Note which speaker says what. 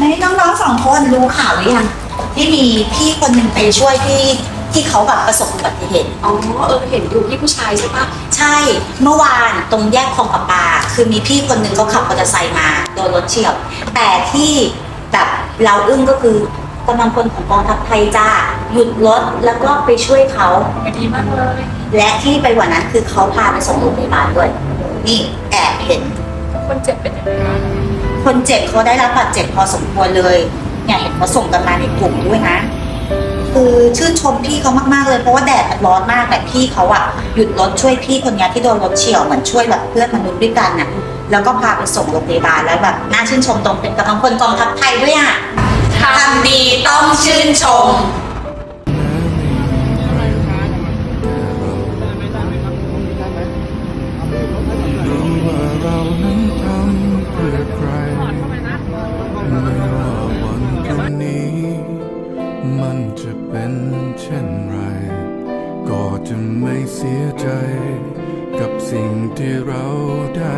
Speaker 1: ในน้องๆสองคนรู้ข่าวหรือยังที่มีพี่คนหนึ่งไปช่วยพี่ที่เขาแบบประสบอุบัติเหตุ
Speaker 2: อ๋อเออเห็นอยู่พี่ผู้ชายใช่ปะ
Speaker 1: ใช่เมื่อวานตรงแยกคลองประปา คือมีพี่คนหนึ่งเขาขับมอเตอร์ไซค์มาโดนรถเฉียว แต่ที่แบบเราอึ้งก็คือกำลังพลของกองทัพไทยจ้าหยุดรถแล้วก็ไปช่วยเขา
Speaker 2: ดีมากเลย
Speaker 1: และที่ไปกว่านั้นคือเขาพาไปส่งโรงพยาบาลด้วย นี่แอบเห็น
Speaker 2: คนเจ็บเป็นยังไงบ้าง
Speaker 1: คนเจ็บเขาได้รับบาดเจ็บพอสมควรเลย เนี่ยเห็นเขาส่งกันมาในกลุ่มด้วยนะ คือชื่นชมพี่เขามากๆเลยเพราะว่าแดดมันร้อนมากแต่พี่เขาอะหยุดรถช่วยพี่คนเนี้ยที่โดนรถเฉียวเหมือนช่วยแบบเพื่อนมนุษย์ด้วยกันน่ะแล้วก็พาไปส่งโรงพยาบาลแล้วแบบน่าชื่นชมตรงเป็นกำลังพลกองทัพไทยด้วยอะทำดีต้องชื่นชม
Speaker 3: นี้ มันจะเป็นเช่นไร ก็จะไม่เสียใจ กับสิ่งที่เราได้